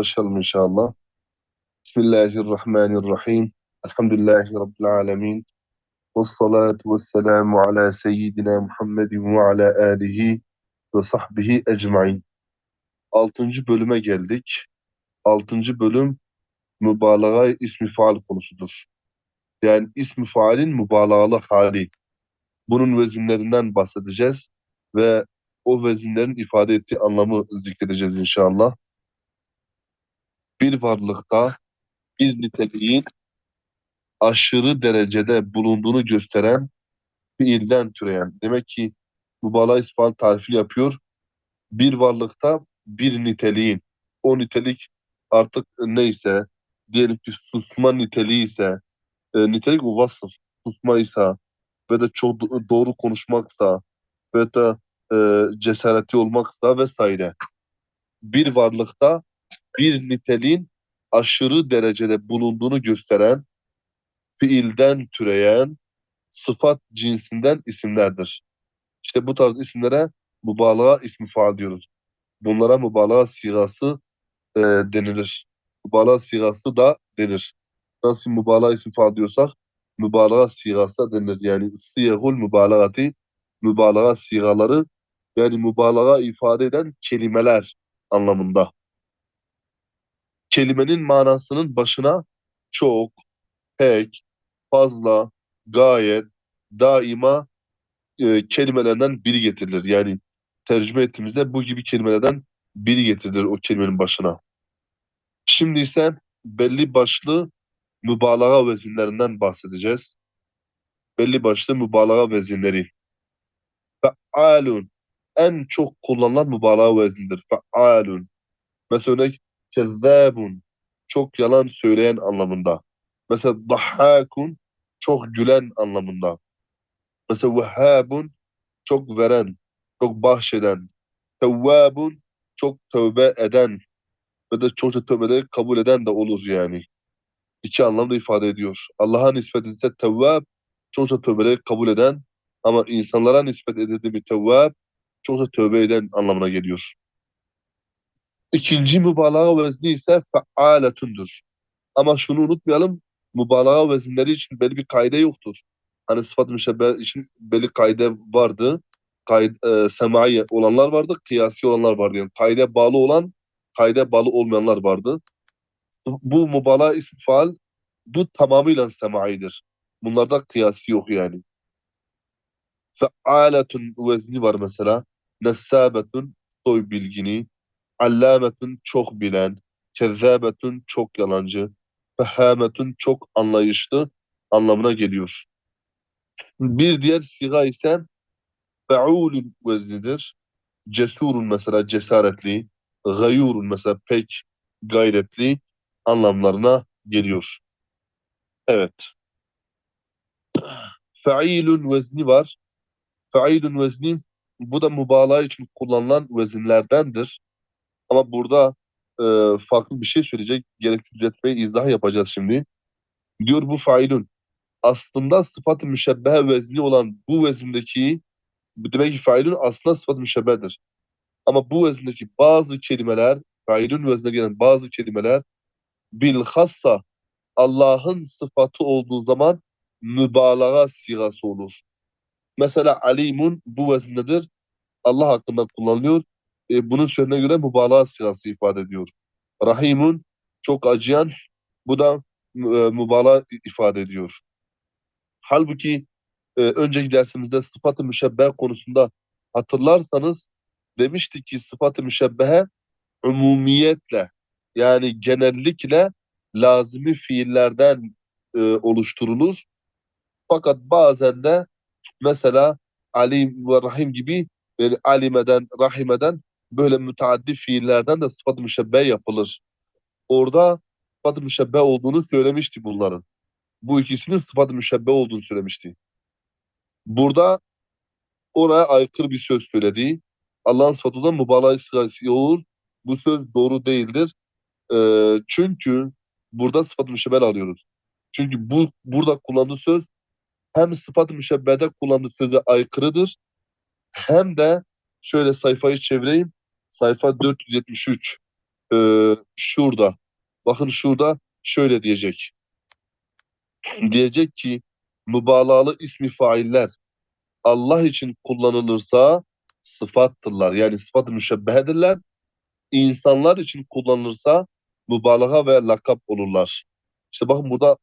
Başlayalım inşallah. Bismillahirrahmanirrahim. Elhamdülillahi Rabbil alemin. Ve salatu ve selamu ala seyyidina Muhammedin ve ala alihi ve sahbihi ecmain. Altıncı bölüme geldik. Altıncı bölüm mübalağa ismi faal konusudur. Yani ismi faalin mübalağalı hali. Bunun vezinlerinden bahsedeceğiz ve o vezinlerin ifade ettiği anlamı zikredeceğiz inşallah. Bir varlıkta bir niteliğin aşırı derecede bulunduğunu gösteren fiilden türeyen. Demek ki mübalağa ispan tarifini yapıyor. Bir varlıkta bir niteliğin, o nitelik artık neyse, diyelim ki susma niteliği ise, e, nitelik o vasıf, susmaysa ve de çok do- doğru konuşmaksa ve de e, cesareti olmaksa vesaire. Bir varlıkta bir niteliğin aşırı derecede bulunduğunu gösteren fiilden türeyen sıfat cinsinden isimlerdir. İşte bu tarz isimlere mübalağa ismi faal diyoruz. Bunlara mübalağa sigası e, denilir. Mübalağa sigası da denir. Nasıl mübalağa ismi faal diyorsak mübalağa sigası da denilir. Yani siyahul mübalağati mübalağa sigaları yani mübalağa ifade eden kelimeler anlamında. Kelimenin manasının başına çok, pek, fazla, gayet, daima e, kelimelerden biri getirilir. Yani tercüme ettiğimizde bu gibi kelimelerden biri getirilir o kelimenin başına. Şimdi ise belli başlı mübalağa vezinlerinden bahsedeceğiz. Belli başlı mübalağa vezinleri. Fealun en çok kullanılan mübalağa vezindir. Fealun. Mesela örnek kezzabun çok yalan söyleyen anlamında. Mesela dahhakun çok gülen anlamında. Mesela vehhabun çok veren, çok bahşeden. Tevvabun çok tövbe eden ve de çokça tövbeleri kabul eden de olur yani. İki anlamda ifade ediyor. Allah'a nispet edilse tevvab çokça tövbeleri kabul eden ama insanlara nispet edildiği bir tevvab çokça tövbe eden anlamına geliyor. İkinci mübalağa vezni ise fealetundur. Ama şunu unutmayalım, mübalağa vezinleri için belli bir kaide yoktur. Hani sıfat-ı müşebbeh için belli kaide vardı. Kaide, e, semai olanlar vardı, kıyasi olanlar vardı. Yani kaide bağlı olan, kaide bağlı olmayanlar vardı. Bu mübalağa ismi faal, bu tamamıyla semaidir. Bunlarda kıyasi yok yani. Fealetun vezni var mesela. Nessabetun soy bilgini. Allametun çok bilen. Kezzabetun çok yalancı. Fehametun çok anlayışlı anlamına geliyor. Bir diğer siga ise feulun veznidir. Cesurun mesela cesaretli. Gayurun mesela pek gayretli anlamlarına geliyor. Evet. Feilun vezni var. Feilun vezni bu da mübalağa için kullanılan vezinlerdendir. Ama burada e, farklı bir şey söyleyecek. Gerekli düzeltmeyi izah yapacağız şimdi. Diyor bu failun. Aslında sıfat-ı müşebbehe vezni olan bu vezindeki demek ki failun aslında sıfat-ı müşebbehedir. Ama bu vezindeki bazı kelimeler, failun veznine gelen bazı kelimeler bilhassa Allah'ın sıfatı olduğu zaman mübalağa sigası olur. Mesela alimun bu vezindedir. Allah hakkında kullanılıyor. E, bunun sözüne göre mübalağa sigası ifade ediyor. Rahimun çok acıyan bu da e, mübalağa ifade ediyor. Halbuki e, önceki dersimizde sıfat-ı müşebbeh konusunda hatırlarsanız demiştik ki sıfat-ı müşebbehe umumiyetle yani genellikle lazimi fiillerden e, oluşturulur. Fakat bazen de mesela alim ve rahim gibi yani alimeden, rahimeden böyle müteaddi fiillerden de sıfat-ı müşebbeh yapılır. Orada sıfat-ı müşebbeh olduğunu söylemişti bunların. Bu ikisinin sıfat-ı müşebbeh olduğunu söylemişti. Burada oraya aykırı bir söz söyledi. Allah'ın sıfatından mübalağa olur. Bu söz doğru değildir. Ee, çünkü burada sıfat-ı müşebbeh alıyoruz. Çünkü bu burada kullandığı söz hem sıfat-ı müşebbehde kullandığı söze aykırıdır hem de şöyle sayfayı çevireyim. Sayfa 473. Ee, şurada. Bakın şurada şöyle diyecek. Diyecek ki mübalağalı ismi failler Allah için kullanılırsa sıfattırlar. Yani sıfat-ı müşebbehedirler. İnsanlar için kullanılırsa mübalağa ve lakap olurlar. İşte bakın burada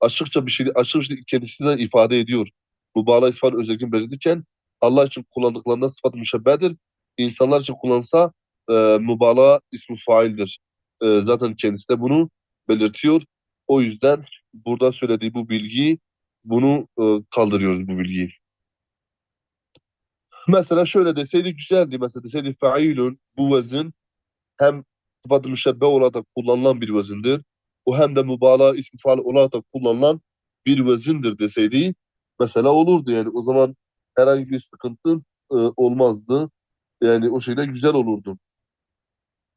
açıkça bir şey, açık bir şey ifade ediyor. Mübalağa isfanın özelliğini belirtirken Allah için kullandıklarında sıfat-ı müşebbehedir. İnsanlar için kullansa e, mübalağa ismi faildir. E, zaten kendisi de bunu belirtiyor. O yüzden burada söylediği bu bilgiyi bunu e, kaldırıyoruz bu bilgiyi. Mesela şöyle deseydi güzeldi. Mesela deseydi failun bu vezin hem sıfat-ı müşebbe olarak da kullanılan bir vezindir. O hem de mübalağa ismi faal olarak da kullanılan bir vezindir deseydi mesela olurdu yani. O zaman herhangi bir sıkıntı e, olmazdı. Yani o şekilde güzel olurdu.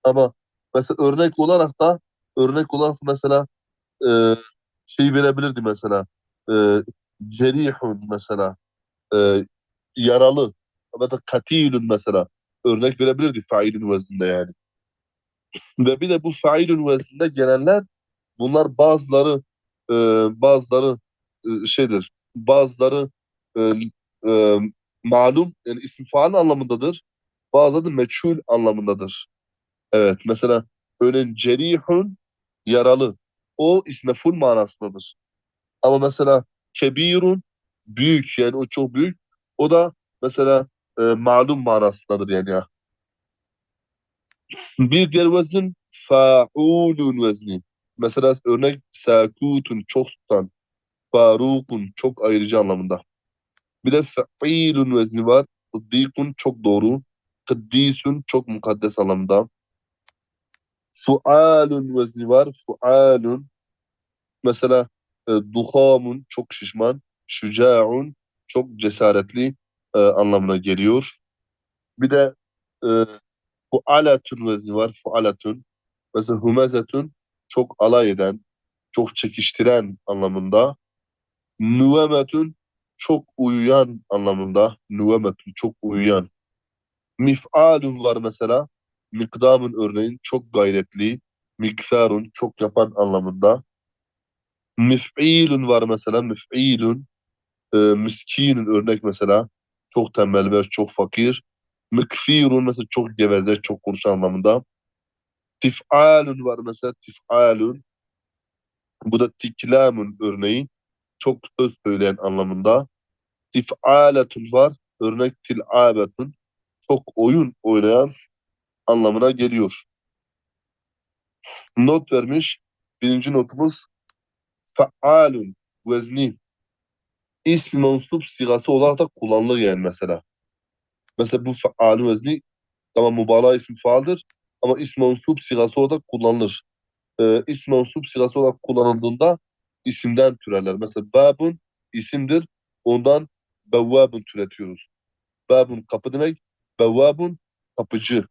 Ama mesela örnek olarak da örnek olarak mesela e, şey verebilirdi mesela e, cerihun mesela e, yaralı ya da katilun mesela örnek verebilirdi failin vezninde yani. Ve bir de bu failün vezninde gelenler bunlar bazıları e, bazıları e, şeydir bazıları e, e, malum yani isim faal anlamındadır. Bazıları da meçhul anlamındadır. Evet mesela örneğin cerihun yaralı. O isme full manasındadır. Ama mesela kebirun büyük yani o çok büyük. O da mesela e, malum manasındadır yani ya. Bir diğer vezin faulun vezni. Mesela örnek sakutun çok tutan. Farukun çok ayırıcı anlamında. Bir de fa'ilun vezni var. Sıddikun çok doğru. Kıddisun çok mukaddes anlamında. Fualun vezni var. Fualun mesela e, duhamun çok şişman. Şüca'un çok cesaretli e, anlamına geliyor. Bir de e, fualatun vezni var. Fualatun. Mesela humezetun çok alay eden, çok çekiştiren anlamında. Nüvemetun çok uyuyan anlamında. Nüvemetun çok uyuyan. Mif'alun var mesela. Mikdamın örneğin çok gayretli. Miktarun çok yapan anlamında. Mif'ilun var mesela. Mif'ilun e, miskinun örnek mesela. Çok tembel ve çok fakir. Mükfirun mesela çok geveze, çok konuşan anlamında. Tif'alun var mesela. Tif'alun. Bu da tiklamun örneği. Çok söz söyleyen anlamında. Tif'aletun var. Örnek til'abetun. Çok oyun oynayan anlamına geliyor. Not vermiş. Birinci notumuz faalun vezni ismi mensup sigası olarak da kullanılır yani mesela. Mesela bu faalun vezni tamam mübalağa ismi faaldir ama ismi mensup sigası olarak kullanılır. Ee, ismi mensup sigası olarak kullanıldığında isimden türerler. Mesela babun isimdir. Ondan bevvabun türetiyoruz. Babun kapı demek. Bevvabun kapıcı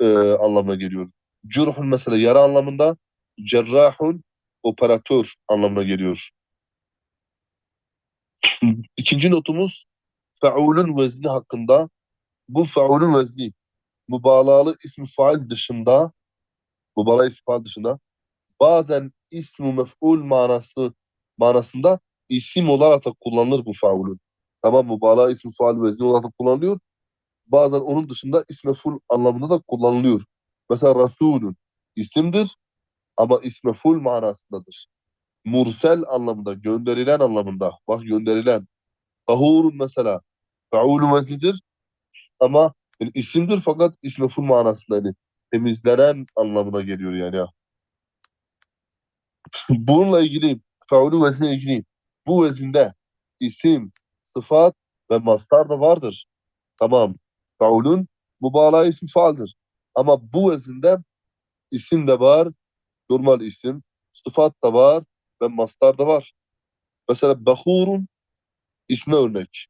e, anlamına geliyor. Cürhun mesela yara anlamında. Cerrahun operatör anlamına geliyor. İkinci notumuz faulun vezni hakkında. Bu faulun vezni mübalağalı ismi fail dışında mübalağalı ismi fail dışında bazen ismi mef'ul manası manasında isim olarak da kullanılır bu faulun. Tamam mübalağalı ismi fail vezni olarak da kullanılıyor. Bazen onun dışında ismi mef'ul anlamında da kullanılıyor. Mesela Rasulun isimdir ama ismi mef'ul manasındadır. Mursel anlamında, gönderilen anlamında. Bak gönderilen. Tahurun mesela. Faulun veznidir ama yani isimdir fakat ismi mef'ul manasında yani temizlenen anlamına geliyor yani. ya. Bununla ilgili, faulun veznine ilgili bu vezinde isim, sıfat ve mastar da vardır. Tamam. Faulun mübalağa ismi faaldir. Ama bu vezinde isim de var, normal isim, sıfat da var ve mastar da var. Mesela Bahurun isme örnek.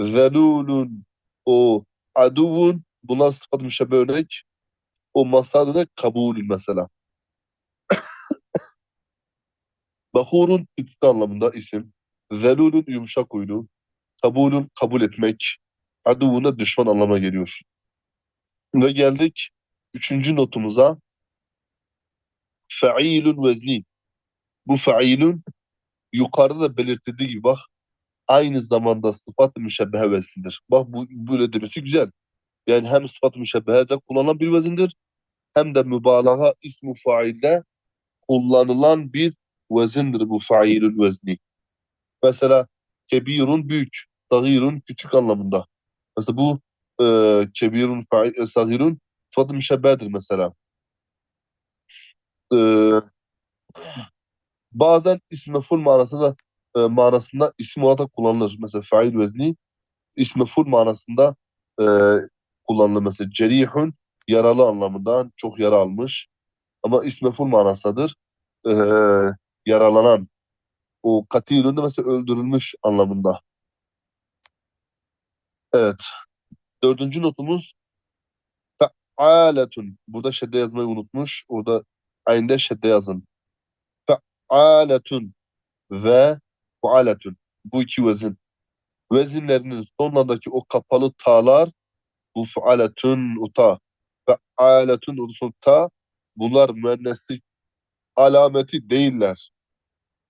Zelulun o aduvun bunlar sıfat müşebbe örnek. O mastar örnek kabulün mesela. Bahurun itki anlamında isim. Zelulun yumuşak huylu. Kabulün kabul etmek. Aduvun da düşman anlamına geliyor. Ve geldik üçüncü notumuza. Fe'ilun vezni. Bu fe'ilun yukarıda da belirtildiği gibi bak aynı zamanda sıfat-ı müşebbehe veznidir. Bak bu böyle demesi güzel. Yani hem sıfat-ı müşebbehede kullanılan bir vezindir hem de mübalağa ismu failde kullanılan bir vezindir bu failün vezni. Mesela kebirun büyük, sagirun küçük anlamında. Mesela bu e, kebirun, fail, e, sagirun sıfat-ı müşebbehedir mesela. E, bazen ism mef'ul manasında e, manasında isim olarak kullanılır. Mesela fail vezni ism mef'ul manasında e, kullanılır. Mesela cerihun yaralı anlamında çok yara almış. Ama ism mef'ul manasındadır. E, yaralanan. O katilun da mesela öldürülmüş anlamında. Evet. Dördüncü notumuz fe'aletun. Burada şedde yazmayı unutmuş. Orada aynı şedde yazın. Fe'aletun ve fualetun. Bu iki vezin. Vezinlerinin sonlarındaki o kapalı ta'lar bu fualetun uta ve aletun ulusun ta bunlar müenneslik alameti değiller.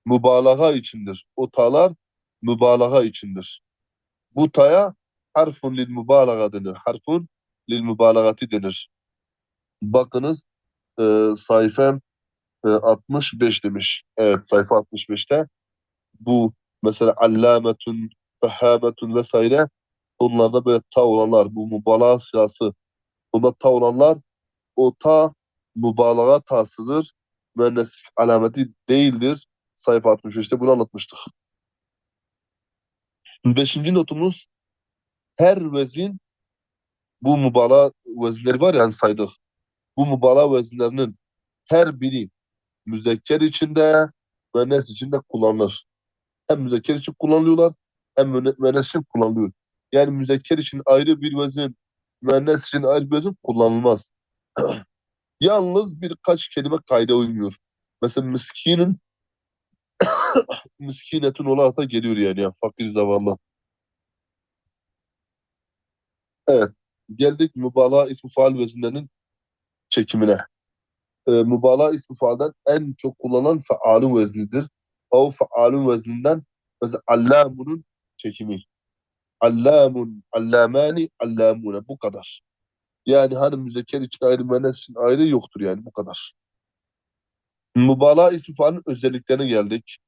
Mübalağa içindir. O ta'lar mübalağa içindir. Bu ta'ya harfun lil mübalağa denir. Harfun lil mübalağati denir. Bakınız e, sayfa e, 65 demiş. Evet sayfa 65'te bu mesela allametun, fehametun vesaire onlarda böyle ta olanlar bu mübalağa siyası bunda ta olanlar o ta mübalağa tasıdır. Müenneslik alameti değildir. Sayfa 65'te bunu anlatmıştık. Beşinci notumuz her vezin bu mübalağa vezinleri var yani saydık. Bu mübalağa vezinlerinin her biri müzekker içinde müennes içinde kullanılır. Hem müzekker için kullanılıyorlar hem müennes için kullanılıyor. Yani müzekker için ayrı bir vezin, müennes için ayrı bir vezin kullanılmaz. Yalnız birkaç kelime kayda uymuyor. Mesela miskinin miskinetun olarak da geliyor yani, yani fakir zavallı. Evet. Geldik mübalağa ismi faal vezinlerinin çekimine. Ee, mübalağa ismi faalden en çok kullanılan faalun veznidir. O faalun vezninden mesela allamunun çekimi. Allamun, allamani, allamune. Bu kadar. Yani hani müzekker için ayrı, müennes için ayrı yoktur yani bu kadar. Mübalağa ismi faalin özelliklerine geldik.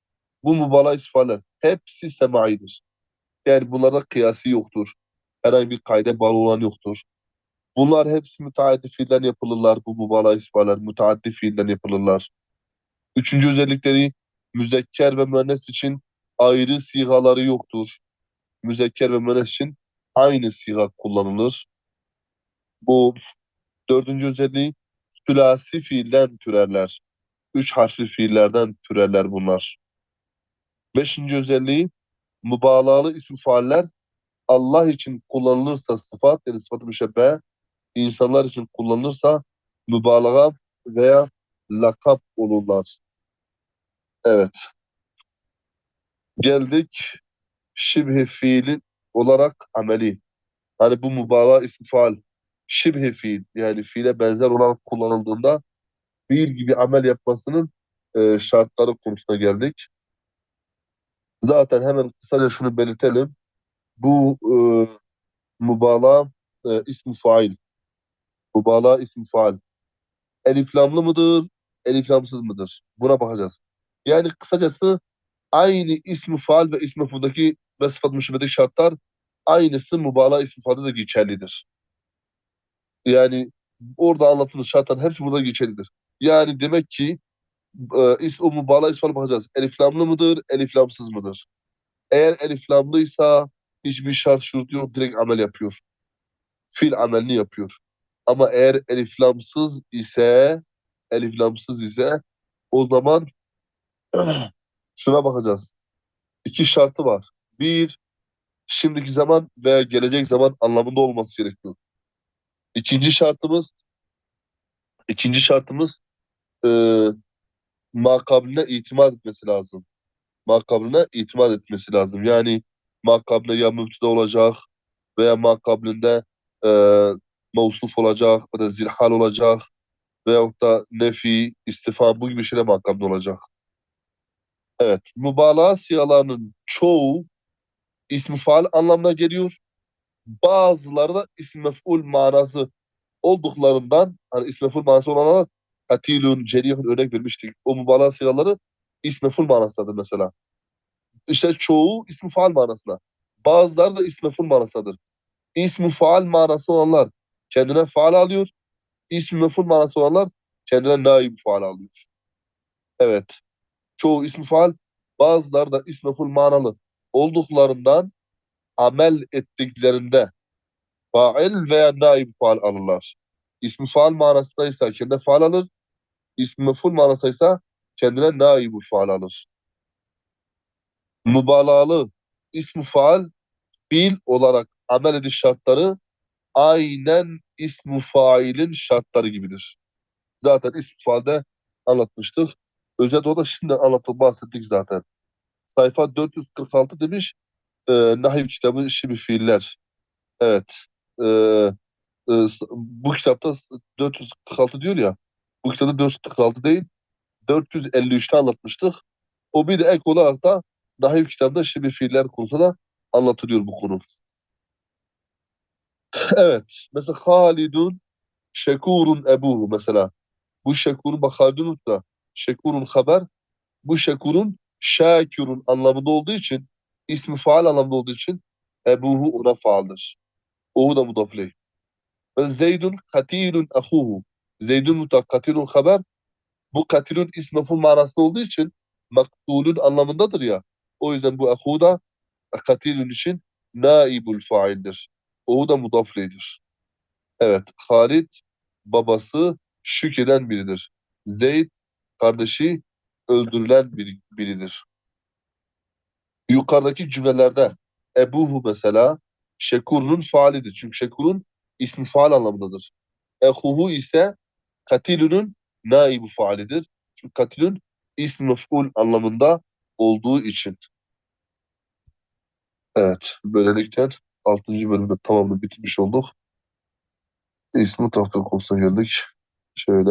Bu mübalağa ismi faaller hepsi semaidir. Yani bunlarda kıyası yoktur. Herhangi bir kayda bağlı olan yoktur. Bunlar hepsi müteaddi fiilden yapılırlar. Bu mübalağa ismi faaller müteaddi fiilden yapılırlar. Üçüncü özellikleri müzekker ve müennes için ayrı sigaları yoktur. Müzekker ve müennes için aynı siga kullanılır. Bu dördüncü özelliği sülasi fiilden türerler. Üç harfli fiillerden türerler bunlar. Beşinci özelliği mübalağalı isim faaller Allah için kullanılırsa sıfat yani sıfat-ı müşebbe insanlar için kullanılırsa mübalağa veya lakap olurlar. Evet. Geldik şibhi fiilin olarak ameli. Hani bu mübalağa ismi faal şibhi fiil yani fiile benzer olarak kullanıldığında fiil gibi amel yapmasının e, şartları konusuna geldik. Zaten hemen kısaca şunu belirtelim. Bu e, mübalağa e, ismi fail. Mübalağa ismi faal. Eliflamlı mıdır? Eliflamsız mıdır? Buna bakacağız. Yani kısacası aynı ismi faal ve ismi fuldaki ve sıfat müşebedeki şartlar aynısı mübalağa ismi faalde de geçerlidir. Yani orada anlatılan şartlar hepsi burada geçerlidir. Yani demek ki e, is, o mübalağa ismi bakacağız. Eliflamlı mıdır? Eliflamsız mıdır? Eğer eliflamlıysa hiçbir şart şurt yok. Direkt amel yapıyor. Fil amelini yapıyor. Ama eğer eliflamsız ise eliflamsız ise o zaman şuna bakacağız. İki şartı var. Bir, şimdiki zaman veya gelecek zaman anlamında olması gerekiyor. İkinci şartımız ikinci şartımız e, makabline itimat etmesi lazım. Makabline itimat etmesi lazım. Yani makabline ya mübteda olacak veya makablinde e, mevsuf olacak ya da zilhal olacak veyahut da nefi, istifam bu gibi şeyler makamda olacak. Evet. Mübalağa sigalarının çoğu ismi faal anlamına geliyor. Bazıları da ismi mef'ul manası olduklarından hani ismi mef'ul manası olanlar katilun, cerihun örnek vermiştik. O mübalağa sigaları ismi mef'ul manasıdır mesela. İşte çoğu ismi faal manasına. Bazıları da ismi mef'ul manasıdır. İsmi faal manası olanlar kendine faal alıyor. İsmi mef'ul manası olanlar kendine naib faal alıyor. Evet. Çoğu ismi faal, bazıları da ismi mef'ul manalı olduklarından amel ettiklerinde fail veya naib faal alırlar. İsmi faal manasındaysa kendine faal alır. İsmi mef'ul manasıysa kendine naib faal alır. Mübalağalı ismi faal fiil olarak amel ediş şartları aynen ismi failin şartları gibidir. Zaten ismi faalde anlatmıştık. Özet o da şimdi anlatıp bahsettik zaten. Sayfa 446 demiş e, Nahiv kitabı şibi fiiller. Evet. E, e, bu kitapta 446 diyor ya. Bu kitapta 446 değil 453'te anlatmıştık. O bir de ek olarak da Nahiv kitabında şibi fiiller konusunda anlatılıyor bu konu. Evet. Mesela Halidun Şekurun ebuhu mesela. Bu şekurun bak Halidun unutma. Şekurun haber. Bu şekurun şakirun anlamında olduğu için ismi faal anlamında olduğu için ebuhu ona faaldir. Ohu da mudaf ileyh. Ve Zeydun katilun ahuhu. Zeydun mutlak katilun haber. Bu katilun ismi manasında olduğu için maktulun anlamındadır ya. O yüzden bu ahu da katilun için naibul faildir. Ohu da mudaf ileyh'dir. Evet. Halid babası şükreden biridir. Zeyd kardeşi öldürülen biri, biridir. Yukarıdaki cümlelerde Ebuhu mesela Şekur'un faalidir. Çünkü Şekur'un ismi faal anlamındadır. Ehuhu ise katilünün naibu faalidir. Çünkü katilün ismi mef'ul anlamında olduğu için. Evet. Böylelikle 6. bölümde tamamını bitirmiş olduk. İsmi tahta konusuna geldik. Şöyle.